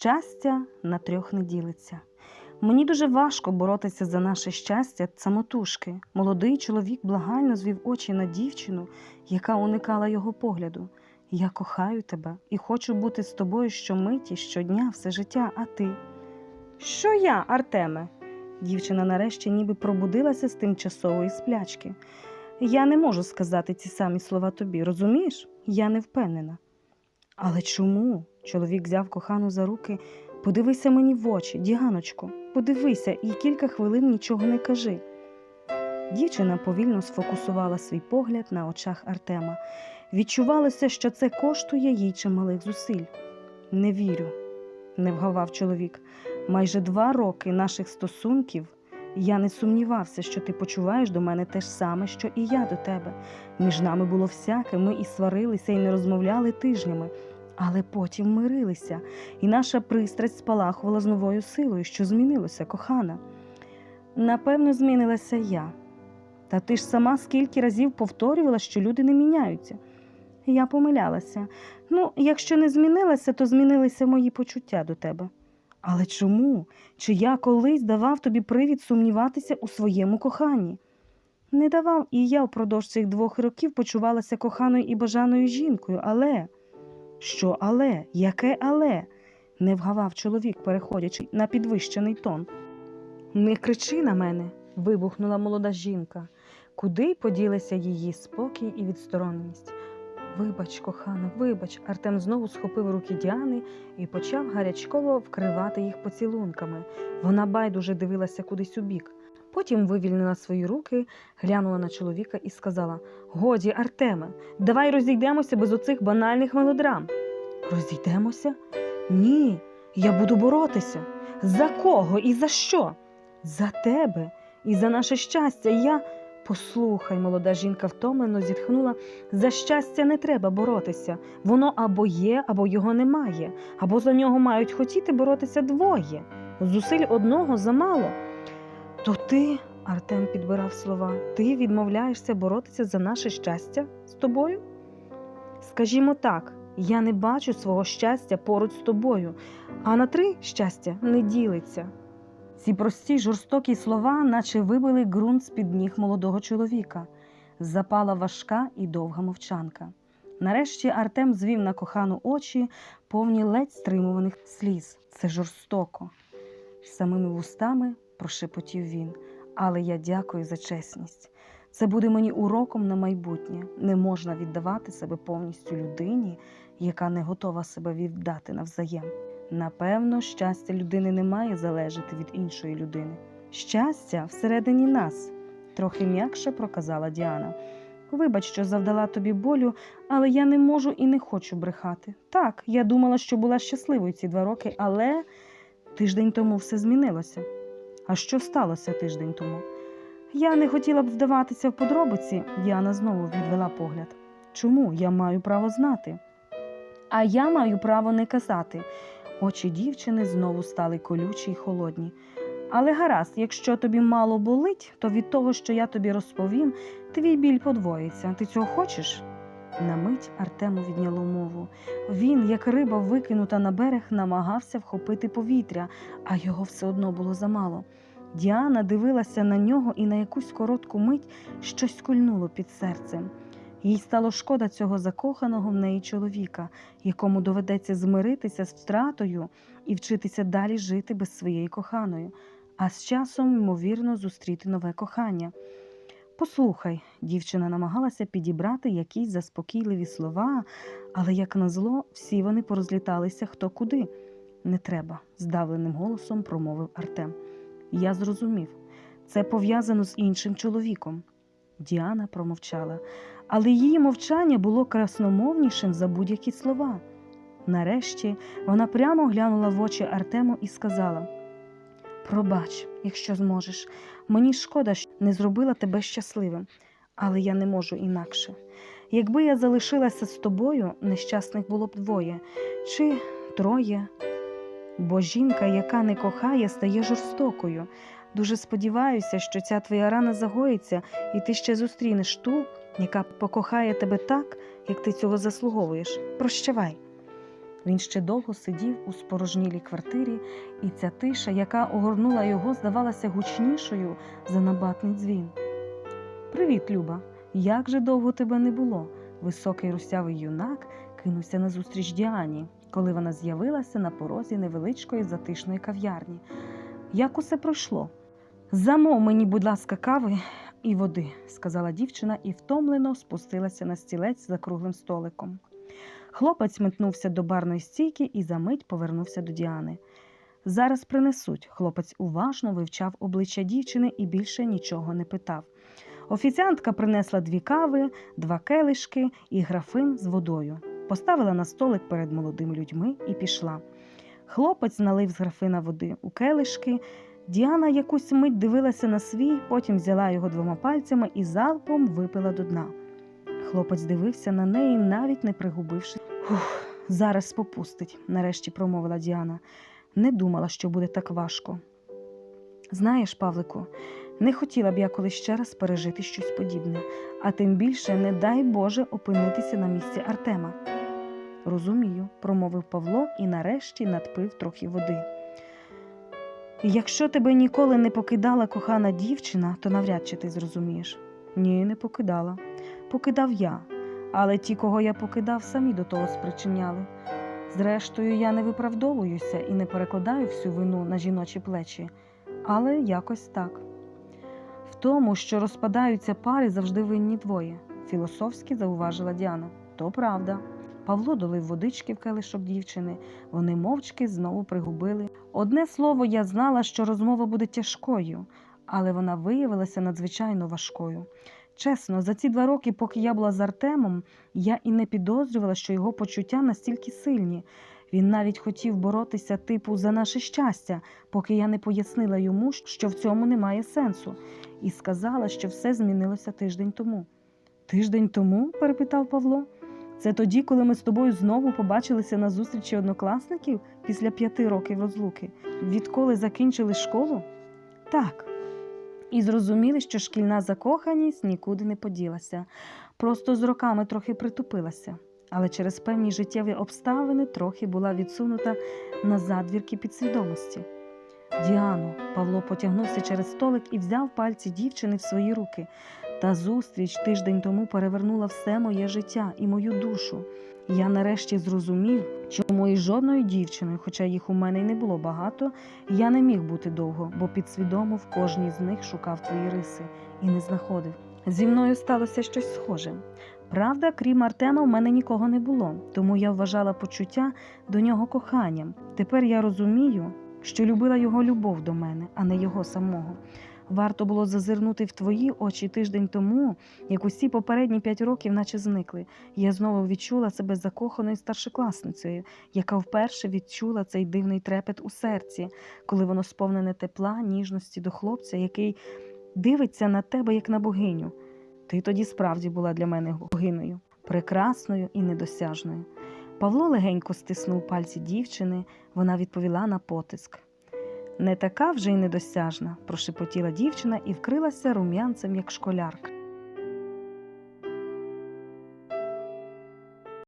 Щастя на трьох не ділиться. Мені дуже важко боротися за наше щастя самотужки. Молодий чоловік благально звів очі на дівчину, яка уникала його погляду. Я кохаю тебе і хочу бути з тобою щомиті, щодня, все життя, а ти. Що я, Артеме? Дівчина нарешті ніби пробудилася з тимчасової сплячки. Я не можу сказати ці самі слова тобі, розумієш? Я не впевнена. Але чому? Чоловік взяв кохану за руки. Подивися мені в очі, Діаночко, подивися і кілька хвилин нічого не кажи. Дівчина повільно сфокусувала свій погляд на очах Артема. Відчувалося, що це коштує їй чималих зусиль. Не вірю, не вгавав чоловік. Майже два роки наших стосунків я не сумнівався, що ти почуваєш до мене те ж саме, що і я до тебе. Між нами було всяке, ми і сварилися, і не розмовляли тижнями, але потім мирилися, і наша пристрасть спалахувала з новою силою, що змінилося, кохана. Напевно, змінилася я. Та ти ж сама скільки разів повторювала, що люди не міняються. Я помилялася. Ну, якщо не змінилася, то змінилися мої почуття до тебе. Але чому? Чи я колись давав тобі привід сумніватися у своєму коханні? Не давав, і я впродовж цих двох років почувалася коханою і бажаною жінкою, але. Що але? Яке але? не вгавав чоловік, переходячи на підвищений тон. Не кричи на мене, вибухнула молода жінка. Куди поділися її спокій і відстороненість? Вибач, кохана, вибач. Артем знову схопив руки Діани і почав гарячково вкривати їх поцілунками. Вона байдуже дивилася кудись у бік. Потім вивільнила свої руки, глянула на чоловіка і сказала: Годі, Артеме, давай розійдемося без оцих банальних мелодрам. Розійдемося? Ні, я буду боротися. За кого і за що? За тебе і за наше щастя. Я. Послухай, молода жінка втомлено зітхнула. За щастя не треба боротися. Воно або є, або його немає, або за нього мають хотіти боротися двоє. Зусиль одного замало. То ти, Артем підбирав слова, ти відмовляєшся боротися за наше щастя з тобою? Скажімо так, я не бачу свого щастя поруч з тобою, а на три щастя не ділиться. Ці прості жорстокі слова, наче вибили ґрунт з-під ніг молодого чоловіка. Запала важка і довга мовчанка. Нарешті Артем звів на кохану очі, повні ледь стримуваних сліз. Це жорстоко. Самими вустами прошепотів він. Але я дякую за чесність. Це буде мені уроком на майбутнє. Не можна віддавати себе повністю людині, яка не готова себе віддати навзаєм. Напевно, щастя людини не має залежати від іншої людини. Щастя всередині нас, трохи м'якше проказала Діана. Вибач, що завдала тобі болю, але я не можу і не хочу брехати. Так, я думала, що була щасливою ці два роки, але тиждень тому все змінилося. А що сталося тиждень тому? Я не хотіла б вдаватися в подробиці, Діана знову відвела погляд. Чому я маю право знати? А я маю право не казати. Очі дівчини знову стали колючі й холодні. Але гаразд, якщо тобі мало болить, то від того, що я тобі розповім, твій біль подвоїться. Ти цього хочеш? На мить Артему відняло мову. Він, як риба, викинута на берег, намагався вхопити повітря, а його все одно було замало. Діана дивилася на нього і на якусь коротку мить щось кульнуло під серцем. Їй стало шкода цього закоханого в неї чоловіка, якому доведеться змиритися з втратою і вчитися далі жити без своєї коханої, а з часом, ймовірно, зустріти нове кохання. Послухай, дівчина намагалася підібрати якісь заспокійливі слова, але, як назло, всі вони порозліталися хто куди. Не треба, здавленим голосом промовив Артем. Я зрозумів, це пов'язано з іншим чоловіком. Діана промовчала, але її мовчання було красномовнішим за будь-які слова. Нарешті вона прямо глянула в очі Артему і сказала: Пробач, якщо зможеш, мені шкода, що не зробила тебе щасливим, але я не можу інакше. Якби я залишилася з тобою, нещасних було б двоє чи троє. Бо жінка, яка не кохає, стає жорстокою. Дуже сподіваюся, що ця твоя рана загоїться, і ти ще зустрінеш ту, яка покохає тебе так, як ти цього заслуговуєш. Прощавай. Він ще довго сидів у спорожнілій квартирі, і ця тиша, яка огорнула його, здавалася гучнішою за набатний дзвін. Привіт, Люба! Як же довго тебе не було? Високий русявий юнак кинувся назустріч Діані, коли вона з'явилася на порозі невеличкої затишної кав'ярні. Як усе пройшло? Замов мені, будь ласка, кави і води, сказала дівчина і втомлено спустилася на стілець за круглим столиком. Хлопець метнувся до барної стійки і за мить повернувся до Діани. Зараз принесуть. Хлопець уважно вивчав обличчя дівчини і більше нічого не питав. Офіціантка принесла дві кави, два келишки і графин з водою. Поставила на столик перед молодими людьми і пішла. Хлопець налив з графина води у келишки. Діана якусь мить дивилася на свій, потім взяла його двома пальцями і залпом випила до дна. Хлопець дивився на неї, навіть не пригубивши. Ух, зараз попустить, нарешті промовила Діана. Не думала, що буде так важко. Знаєш, Павлику, не хотіла б я колись ще раз пережити щось подібне, а тим більше, не дай Боже, опинитися на місці Артема. Розумію, промовив Павло і нарешті надпив трохи води. Якщо тебе ніколи не покидала кохана дівчина, то навряд чи ти зрозумієш. Ні, не покидала. Покидав я, але ті, кого я покидав, самі до того спричиняли. Зрештою, я не виправдовуюся і не перекладаю всю вину на жіночі плечі, але якось так. В тому, що розпадаються пари, завжди винні двоє, філософськи зауважила Діана. То правда. Павло долив водички в келишок дівчини, вони мовчки знову пригубили. Одне слово, я знала, що розмова буде тяжкою, але вона виявилася надзвичайно важкою. Чесно, за ці два роки, поки я була з Артемом, я і не підозрювала, що його почуття настільки сильні. Він навіть хотів боротися, типу, за наше щастя, поки я не пояснила йому, що в цьому немає сенсу, і сказала, що все змінилося тиждень тому. Тиждень тому? перепитав Павло. Це тоді, коли ми з тобою знову побачилися на зустрічі однокласників після п'яти років розлуки, відколи закінчили школу? Так. І зрозуміли, що шкільна закоханість нікуди не поділася, просто з роками трохи притупилася, але через певні життєві обставини трохи була відсунута на задвірки підсвідомості. Діано, Павло потягнувся через столик і взяв пальці дівчини в свої руки. Та зустріч тиждень тому перевернула все моє життя і мою душу. Я нарешті зрозумів, чому із жодною дівчиною, хоча їх у мене й не було багато, я не міг бути довго, бо підсвідомо в кожній з них шукав твої риси і не знаходив. Зі мною сталося щось схоже. Правда, крім Артема, в мене нікого не було, тому я вважала почуття до нього коханням. Тепер я розумію, що любила його любов до мене, а не його самого. Варто було зазирнути в твої очі тиждень тому, як усі попередні п'ять років, наче зникли. Я знову відчула себе закоханою старшокласницею, яка вперше відчула цей дивний трепет у серці, коли воно сповнене тепла, ніжності до хлопця, який дивиться на тебе як на богиню. Ти тоді справді була для мене богиною, прекрасною і недосяжною. Павло легенько стиснув пальці дівчини, вона відповіла на потиск. Не така вже й недосяжна, прошепотіла дівчина і вкрилася рум'янцем, як школярка.